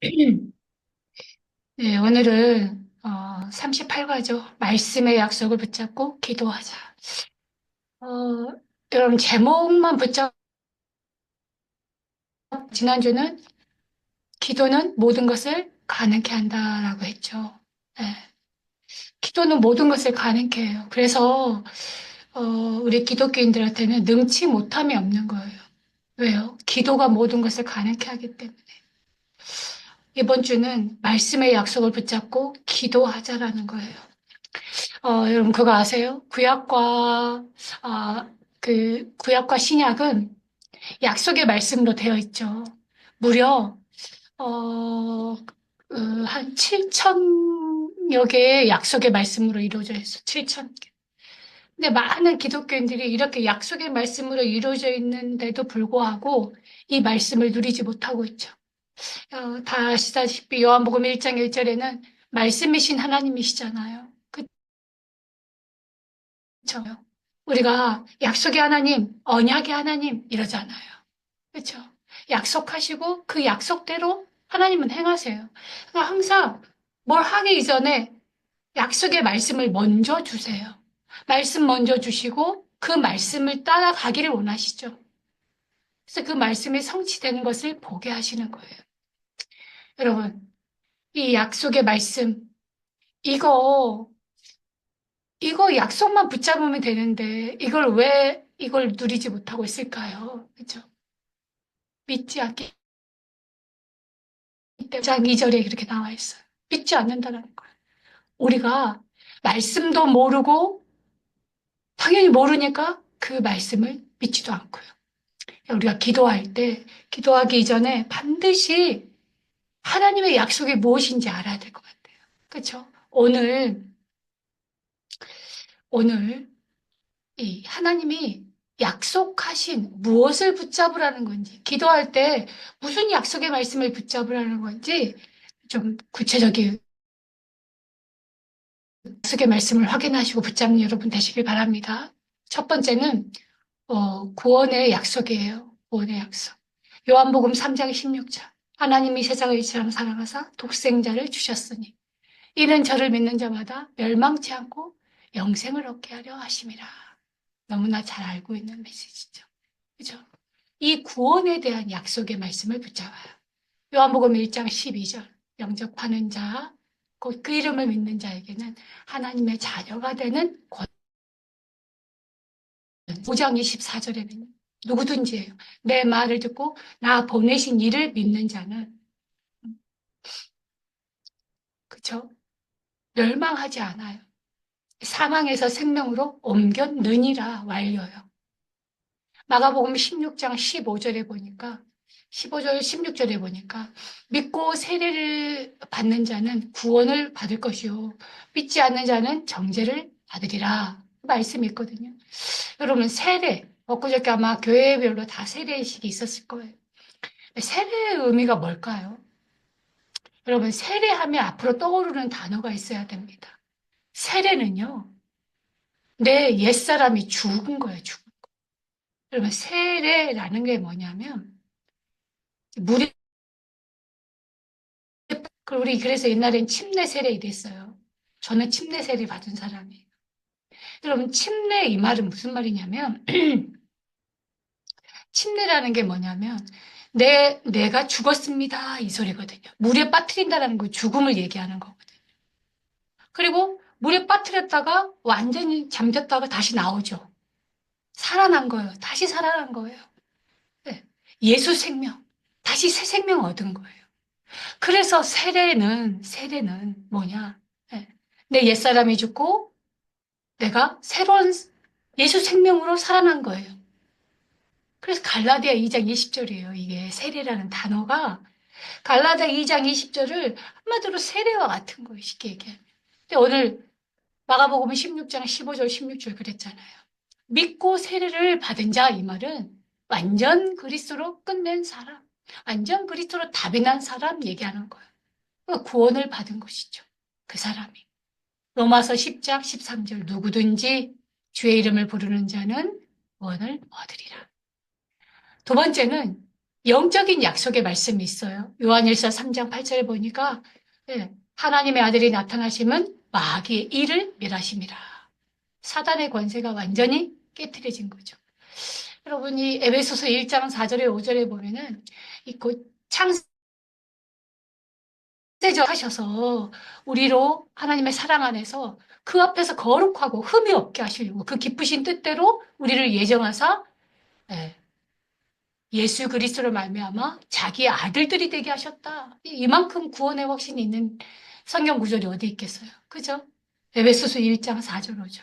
네, 오늘은 어, 38과죠. 말씀의 약속을 붙잡고 기도하자. 어, 여러분 제목만 붙잡 지난주는 기도는 모든 것을 가능케 한다라고 했죠. 네. 기도는 모든 것을 가능케 해요. 그래서 어, 우리 기독교인들한테는 능치 못함이 없는 거예요. 왜요? 기도가 모든 것을 가능케 하기 때문에. 이번 주는 말씀의 약속을 붙잡고 기도하자라는 거예요. 어, 여러분 그거 아세요? 구약과 아, 그 구약과 신약은 약속의 말씀으로 되어 있죠. 무려 어, 그, 한 7천여 개의 약속의 말씀으로 이루어져 있어. 7천 개. 근데 많은 기독교인들이 이렇게 약속의 말씀으로 이루어져 있는데도 불구하고 이 말씀을 누리지 못하고 있죠. 어, 다 아시다시피 요한복음 1장 1절에는 말씀이신 하나님이시잖아요. 그렇죠? 우리가 약속의 하나님, 언약의 하나님 이러잖아요. 그렇죠? 약속하시고 그 약속대로 하나님은 행하세요. 그러니까 항상 뭘 하기 이전에 약속의 말씀을 먼저 주세요. 말씀 먼저 주시고 그 말씀을 따라가기를 원하시죠. 그래서 그 말씀이 성취되는 것을 보게 하시는 거예요. 여러분, 이 약속의 말씀, 이거, 이거 약속만 붙잡으면 되는데, 이걸 왜 이걸 누리지 못하고 있을까요? 그죠? 믿지 않기 때문에, 장 2절에 이렇게 나와 있어요. 믿지 않는다는 거예요. 우리가 말씀도 모르고, 당연히 모르니까 그 말씀을 믿지도 않고요. 우리가 기도할 때, 기도하기 이전에 반드시 하나님의 약속이 무엇인지 알아야 될 것 같아요. 그렇죠? 오늘 오늘 이 하나님이 약속하신 무엇을 붙잡으라는 건지 기도할 때 무슨 약속의 말씀을 붙잡으라는 건지 좀 구체적인 약속의 말씀을 확인하시고 붙잡는 여러분 되시길 바랍니다. 첫 번째는 어, 구원의 약속이에요. 구원의 약속. 요한복음 3장 16절. 하나님이 세상을 이처럼 사랑하사 독생자를 주셨으니 이는 저를 믿는 자마다 멸망치 않고 영생을 얻게 하려 하심이라. 너무나 잘 알고 있는 메시지죠. 그죠? 이 구원에 대한 약속의 말씀을 붙잡아요. 요한복음 1장 12절. 영접하는 자, 곧 그 이름을 믿는 자에게는 하나님의 자녀가 되는 권. 5장 24절에는 누구든지예요. 내 말을 듣고 나 보내신 이를 믿는 자는 그쵸? 멸망하지 않아요. 사망에서 생명으로 옮겼느니라 완료요. 마가복음 16장 15절에 보니까 15절 16절에 보니까 믿고 세례를 받는 자는 구원을 받을 것이요 믿지 않는 자는 정죄를 받으리라 말씀이 있거든요. 여러분 세례 엊그저께 아마 교회별로 다 세례식이 있었을 거예요. 세례의 의미가 뭘까요? 여러분, 세례하면 앞으로 떠오르는 단어가 있어야 됩니다. 세례는요, 내 옛사람이 죽은 거예요, 죽은 거. 여러분, 세례라는 게 뭐냐면, 물이, 우리 그래서 옛날엔 침례 세례 이랬어요. 저는 침례 세례 받은 사람이에요. 여러분, 침례 이 말은 무슨 말이냐면, 침례라는 게 뭐냐면 내 내가 죽었습니다 이 소리거든요. 물에 빠뜨린다는 거 죽음을 얘기하는 거거든요. 그리고 물에 빠뜨렸다가 완전히 잠겼다가 다시 나오죠. 살아난 거예요. 다시 살아난 거예요. 네. 예수 생명, 다시 새 생명 얻은 거예요. 그래서 세례는 세례는 뭐냐? 네. 내 옛사람이 죽고 내가 새로운 예수 생명으로 살아난 거예요. 그래서 갈라디아 2장 20절이에요. 이게 세례라는 단어가 갈라디아 2장 20절을 한마디로 세례와 같은 거예요. 쉽게 얘기하면. 근데 오늘 마가복음 16장 15절 16절 그랬잖아요. 믿고 세례를 받은 자 이 말은 완전 그리스도로 끝낸 사람, 완전 그리스도로 답이 난 사람 얘기하는 거예요. 그러니까 구원을 받은 것이죠. 그 사람이. 로마서 10장 13절 누구든지 주의 이름을 부르는 자는 구원을 얻으리라. 두 번째는 영적인 약속의 말씀이 있어요. 요한일서 3장 8절에 보니까 예, 하나님의 아들이 나타나시면 마귀의 일을 멸하심이라. 사단의 권세가 완전히 깨뜨려진 거죠. 여러분 이 에베소서 1장 4절에 5절에 보면은 이곧 창세적 하셔서 우리로 하나님의 사랑 안에서 그 앞에서 거룩하고 흠이 없게 하시려고 그 기쁘신 뜻대로 우리를 예정하사 예, 예수 그리스도로 말미암아 자기의 아들들이 되게 하셨다. 이만큼 구원의 확신이 있는 성경 구절이 어디 있겠어요? 그죠? 에베소서 1장 4절 5절.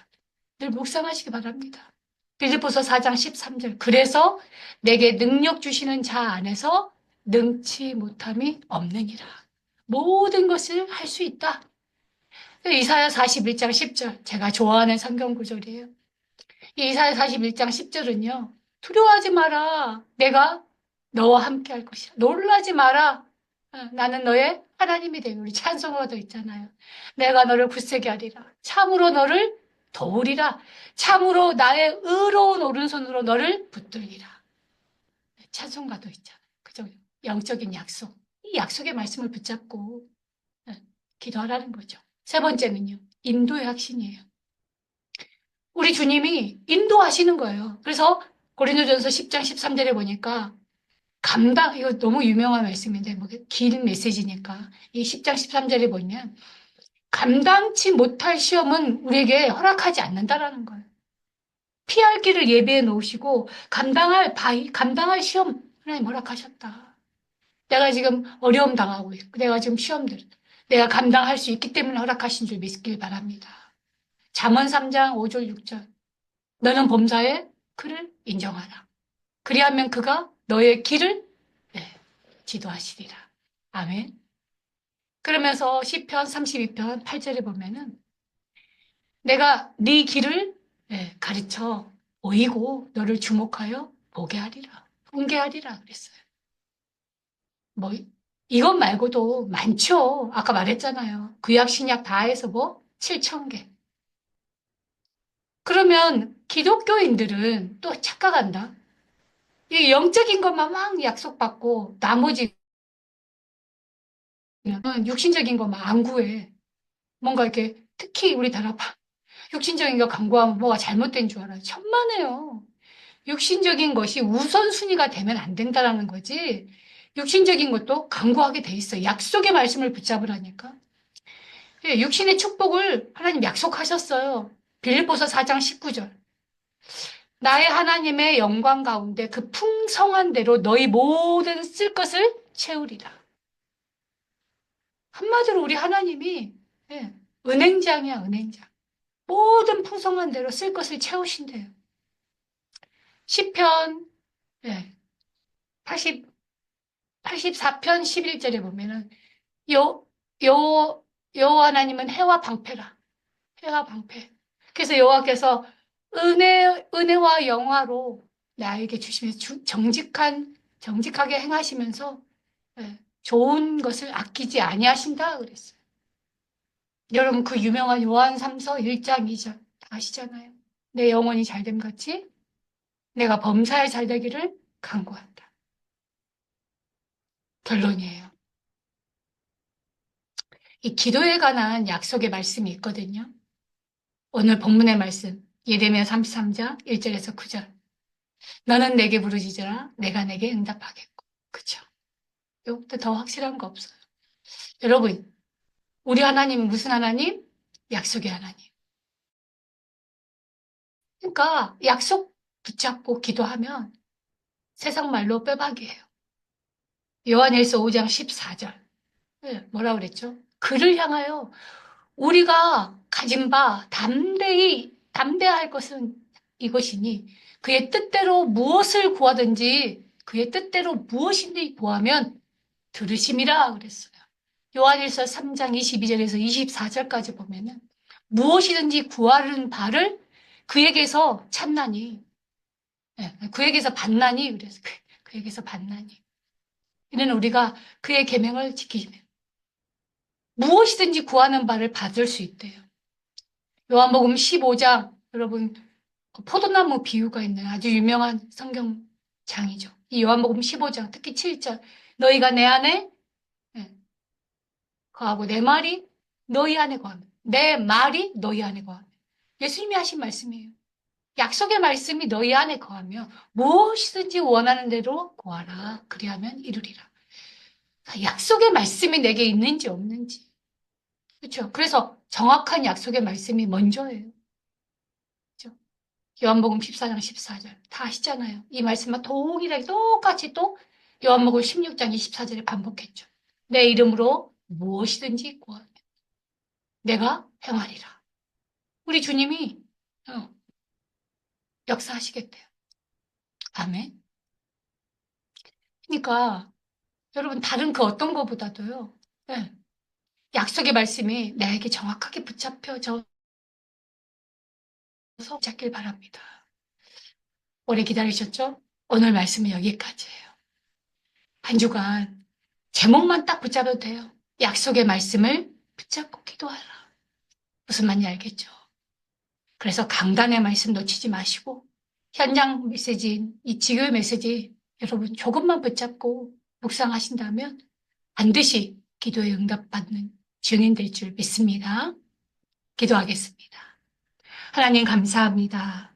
늘 묵상하시기 바랍니다. 빌립보서 4장 13절. 그래서 내게 능력 주시는 자 안에서 능치 못함이 없느니라. 모든 것을 할 수 있다. 이사야 41장 10절. 제가 좋아하는 성경 구절이에요. 이 이사야 41장 10절은요. 두려워하지 마라. 내가 너와 함께 할 것이야. 놀라지 마라. 어, 나는 너의 하나님이 되고 우리 찬송어도 있잖아요. 내가 너를 굳세게 하리라. 참으로 너를 도우리라. 참으로 나의 의로운 오른손으로 너를 붙들리라. 찬송가도 있잖아요. 그죠? 영적인 약속. 이 약속의 말씀을 붙잡고 어, 기도하라는 거죠. 세 번째는요. 인도의 확신이에요. 우리 주님이 인도하시는 거예요. 그래서 고린도전서 10장 13절에 보니까 감당 이거 너무 유명한 말씀인데 뭐 긴 메시지니까 이 10장 13절에 보면 감당치 못할 시험은 우리에게 허락하지 않는다라는 거예요. 피할 길을 예비해 놓으시고 감당할 바위 감당할 시험 하나님 허락하셨다. 내가 지금 어려움 당하고 있고 내가 지금 시험들 내가 감당할 수 있기 때문에 허락하신 줄 믿길 바랍니다. 잠언 3장 5절 6절 너는 범사에 그를 인정하라. 그리하면 그가 너의 길을 네, 지도하시리라. 아멘. 그러면서 시편 32편 8절에 보면은 내가 네 길을 네, 가르쳐 보이고 너를 주목하여 보게 하리라. 훈계하리라 그랬어요. 뭐 이것 말고도 많죠. 아까 말했잖아요. 구약 신약 다 해서 뭐 7천 개. 그러면 기독교인들은 또 착각한다. 이 영적인 것만 막 약속받고 나머지 육신적인 것만 안 구해. 뭔가 이렇게 특히 우리 다락방 육신적인 거 강구하면 뭐가 잘못된 줄 알아요. 천만에요. 육신적인 것이 우선순위가 되면 안 된다라는 거지. 육신적인 것도 강구하게 돼 있어요. 약속의 말씀을 붙잡으라니까. 예, 육신의 축복을 하나님 약속하셨어요. 빌립보서 4장 19절. 나의 하나님의 영광 가운데 그 풍성한 대로 너희 모든 쓸 것을 채우리라. 한마디로 우리 하나님이 예, 은행장이야, 은행장. 모든 풍성한 대로 쓸 것을 채우신대요. 시편 예, 80, 84편 11절에 보면은 요, 요, 요 하나님은 해와 방패라. 해와 방패. 그래서 여호와께서 은혜 은혜와 영화로 나에게 주시면서 정직한 정직하게 행하시면서 예, 좋은 것을 아끼지 아니하신다 그랬어요. 여러분 그 유명한 요한 3서 1장 2절 아시잖아요. 내 영혼이 잘됨 같이 내가 범사에 잘되기를 간구한다. 결론이에요. 이 기도에 관한 약속의 말씀이 있거든요. 오늘 본문의 말씀 예레미야 33장 1절에서 9절. 너는 내게 부르짖으라. 내가 내게 응답하겠고. 그쵸? 이것도 더 확실한 거 없어요. 여러분 우리 하나님은 무슨 하나님? 약속의 하나님. 그러니까 약속 붙잡고 기도하면 세상 말로 빼박이에요. 요한일서 5장 14절. 뭐라 그랬죠? 그를 향하여 우리가 가진 바 담대히 담대할 것은 이것이니 그의 뜻대로 무엇을 구하든지 그의 뜻대로 무엇인지 구하면 들으심이라 그랬어요. 요한일서 3장 22절에서 24절까지 보면은 무엇이든지 구하는 바를 그에게서 찾나니 네, 그에게서 받나니 그래서 그, 그에게서 받나니 이는 우리가 그의 계명을 지키면 무엇이든지 구하는 바를 받을 수 있대요. 요한복음 15장 여러분 포도나무 비유가 있는 아주 유명한 성경 장이죠. 이 요한복음 15장, 특히 7절. 너희가 내 안에 예, 거하고 내 말이 너희 안에 거하면 내 말이 너희 안에 거하면 예수님이 하신 말씀이에요. 약속의 말씀이 너희 안에 거하며 무엇이든지 원하는 대로 구하라. 그리하면 이루리라. 약속의 말씀이 내게 있는지 없는지. 그렇죠? 그래서 정확한 약속의 말씀이 먼저예요. 그렇죠? 요한복음 14장 14절 다 아시잖아요. 이 말씀은 동일하게 똑같이 또 요한복음 16장 24절에 반복했죠. 내 이름으로 무엇이든지 구하면 내가 행하리라. 우리 주님이 어, 역사하시겠대요. 아멘. 그러니까 여러분 다른 그 어떤 것보다도요. 예, 약속의 말씀이 나에게 정확하게 붙잡혀서 잡길 바랍니다. 오래 기다리셨죠? 오늘 말씀은 여기까지예요. 한 주간 제목만 딱 붙잡아도 돼요. 약속의 말씀을 붙잡고 기도하라. 무슨 말인지 알겠죠? 그래서 강단의 말씀 놓치지 마시고 현장 메시지인 이 지교의 메시지 여러분 조금만 붙잡고 묵상하신다면 반드시 기도에 응답받는 증인 될 줄 믿습니다. 기도하겠습니다. 하나님 감사합니다.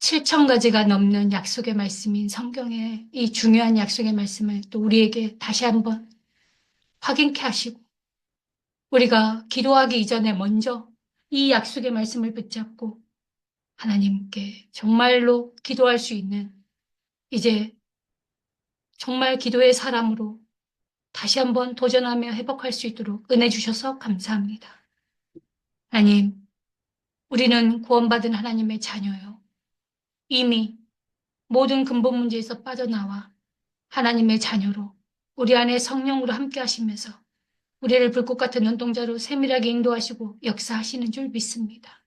7천 가지가 넘는 약속의 말씀인 성경의 이 중요한 약속의 말씀을 또 우리에게 다시 한번 확인케 하시고 우리가 기도하기 이전에 먼저 이 약속의 말씀을 붙잡고 하나님께 정말로 기도할 수 있는 이제 정말 기도의 사람으로 다시 한번 도전하며 회복할 수 있도록 은혜 주셔서 감사합니다. 하나님, 우리는 구원받은 하나님의 자녀요. 이미 모든 근본 문제에서 빠져나와 하나님의 자녀로 우리 안에 성령으로 함께 하시면서 우리를 불꽃 같은 눈동자로 세밀하게 인도하시고 역사하시는 줄 믿습니다.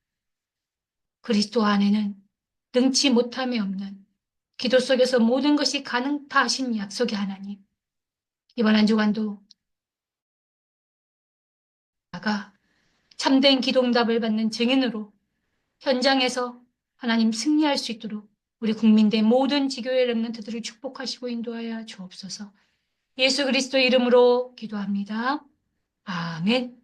그리스도 안에는 능치 못함이 없는 기도 속에서 모든 것이 가능다 하신 약속의 하나님. 이번 한 주간도 나가 참된 기도응답을 받는 증인으로 현장에서 하나님 승리할 수 있도록 우리 국민대 모든 지교회 렘넌트들을 축복하시고 인도하여 주옵소서. 예수 그리스도 이름으로 기도합니다. 아멘.